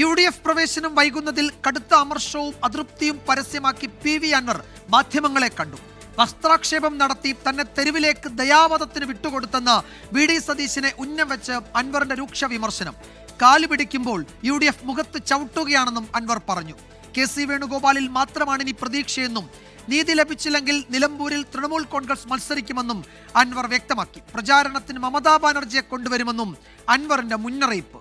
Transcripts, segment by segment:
U D F പ്രവേശനം വൈകുന്നതിൽ കടുത്ത അമർഷവും അതൃപ്തിയും പരസ്യമാക്കി പി വി അൻവർ മാധ്യമങ്ങളെ കണ്ടു. വസ്ത്രാക്ഷേപം നടത്തി തന്നെ തെരുവിലേക്ക് ദയാവധത്തിന് വിട്ടുകൊടുത്തെന്ന് വി ഡി സതീശിനെ ഉന്നം വെച്ച് അൻവറിന്റെ രൂക്ഷ വിമർശനം. കാലു പിടിക്കുമ്പോൾ യു ഡി എഫ് മുഖത്ത് ചവിട്ടുകയാണെന്നും അൻവർ പറഞ്ഞു. കെ സി വേണുഗോപാലിൽ മാത്രമാണ് ഇനി പ്രതീക്ഷയെന്നും നീതി ലഭിച്ചില്ലെങ്കിൽ നിലമ്പൂരിൽ തൃണമൂൽ കോൺഗ്രസ് മത്സരിക്കുമെന്നും അൻവർ വ്യക്തമാക്കി. പ്രചാരണത്തിന് മമതാ ബാനർജിയെ കൊണ്ടുവരുമെന്നും അൻവറിന്റെ മുന്നറിയിപ്പ്.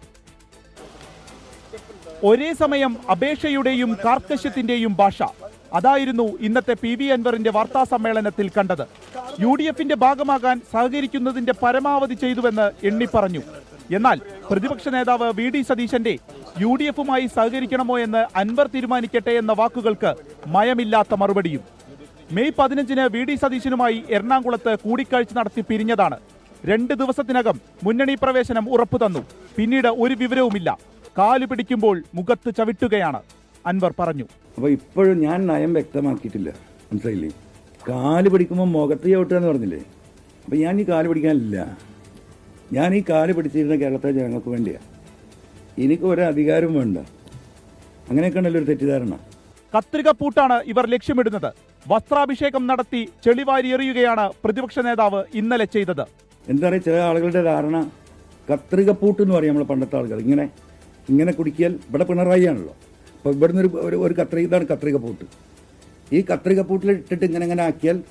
ഒരേ സമയം അപേക്ഷയുടെയും കാർക്കശ്യത്തിന്റെയും ഭാഷ. അതായിരുന്നു ഇന്നത്തെ പി വി അൻവറിന്റെ വാർത്താ സമ്മേളനത്തിൽ കണ്ടത്. യു ഡി എഫിന്റെ ഭാഗമാകാൻ സഹകരിക്കുന്നതിന്റെ പരമാവധി ചെയ്തുവെന്ന് എണ്ണിപ്പറഞ്ഞു എന്നാൽ പ്രതിപക്ഷ നേതാവ് വി ഡി സതീശന്റെ യു ഡി എഫുമായി സഹകരിക്കണമോ എന്ന് അൻവർ തീരുമാനിക്കട്ടെ എന്ന വാക്കുകൾക്ക് മയമില്ലാത്ത മറുപടിയും. മെയ് പതിനഞ്ചിന് വി ഡി സതീശനുമായി എറണാകുളത്ത് കൂടിക്കാഴ്ച നടത്തി പിരിഞ്ഞതാണ്. രണ്ട് ദിവസത്തിനകം മുന്നണി പ്രവേശനം ഉറപ്പു തന്നു പിന്നീട് ഒരു വിവരവുമില്ല. കാലു പിടിക്കുമ്പോൾ മുഖത്ത് ചവിട്ടുകയാണ്. അൻവർ പറഞ്ഞു. അപ്പോൾ ഇപ്പോഴും ഞാൻ നയം വ്യക്തമാക്കിയിട്ടില്ല. മനസ്സിലായില്ലേ? കാൽ പിടിക്കുമ്പോൾ മുഖത്ത് ചവിട്ടുക എന്ന് പറഞ്ഞില്ലേ? അപ്പോൾ ഞാൻ ഈ കാൽ പിടിക്കാനില്ല. ഞാൻ ഈ കാൽ പിടിച്ചിരുന്ന കേരളത്തിലെ ജനങ്ങൾക്ക് വേണ്ടിയാ. എനിക്ക് ഒരു അധികാരം വേണ്ട. അങ്ങനെയൊക്കെ ഉണ്ടല്ലോ ഒരു തെറ്റിദ്ധാരണ. കത്രിക പൂട്ടാണ് ഇവർ ലക്ഷ്യമിടുന്നത്. വസ്ത്രാഭിഷേകം നടത്തി ചെളിവാരി എറിയുകയാണ് പ്രതിപക്ഷ നേതാവ് ഇന്നലെ ചെയ്തത്. എന്താ പറയുക ചില ആളുകളുടെ ധാരണ കത്രികപ്പൂട്ട് എന്ന് പറയും നമ്മൾ പണ്ടത്തെ ആളുകൾ. ഇങ്ങനെ ഇങ്ങനെ കുടിക്കിയാൽ ഇവിടെ പിണറായി ആണല്ലോ അപ്പോൾ ഇവിടുന്ന് ഒരു ഒരു കത്രിക ഇതാണ് കത്രിക പൂട്ട്. ഈ കത്രികപ്പൂട്ടിൽ ഇട്ടിട്ട് ഇങ്ങനെ ഇങ്ങനെ ആക്കിയാൽ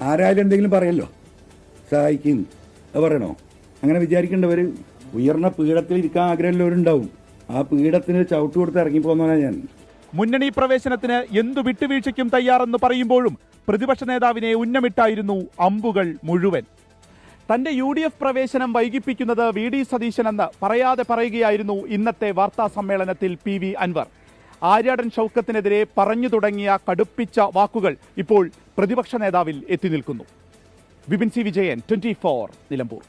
ആരായാലും എന്തെങ്കിലും പറയല്ലോ. സഹായിക്കും. പറയണോ? അങ്ങനെ വിചാരിക്കേണ്ടവർ ഉയർന്ന പീഠത്തിൽ ഇരിക്കാൻ ആഗ്രഹമുള്ളവരുണ്ടാവും. ആ പീഠത്തിന് ചവിട്ട് കൊടുത്ത് ഇറങ്ങിപ്പോന്നവനാണ് ഞാൻ. മുന്നണി പ്രവേശനത്തിന് എന്തു വിട്ടുവീഴ്ചയ്ക്കും തയ്യാറെന്ന് പറയുമ്പോഴും പ്രതിപക്ഷ നേതാവിനെ ഉന്നമിട്ടായിരുന്നു അമ്പുകൾ മുഴുവൻ. തന്റെ യു ഡി എഫ് പ്രവേശനം വൈകിപ്പിക്കുന്നത് വി ഡി സതീശനെന്ന് പറയാതെ പറയുകയായിരുന്നു ഇന്നത്തെ വാർത്താ സമ്മേളനത്തിൽ പി വി അൻവർ. ആര്യാടൻ ഷൗക്കത്തിനെതിരെ പറഞ്ഞു തുടങ്ങിയ കടുപ്പിച്ച വാക്കുകൾ ഇപ്പോൾ പ്രതിപക്ഷ നേതാവിൽ എത്തി നിൽക്കുന്നു. Vipin C Vijayan twenty four Nilambur.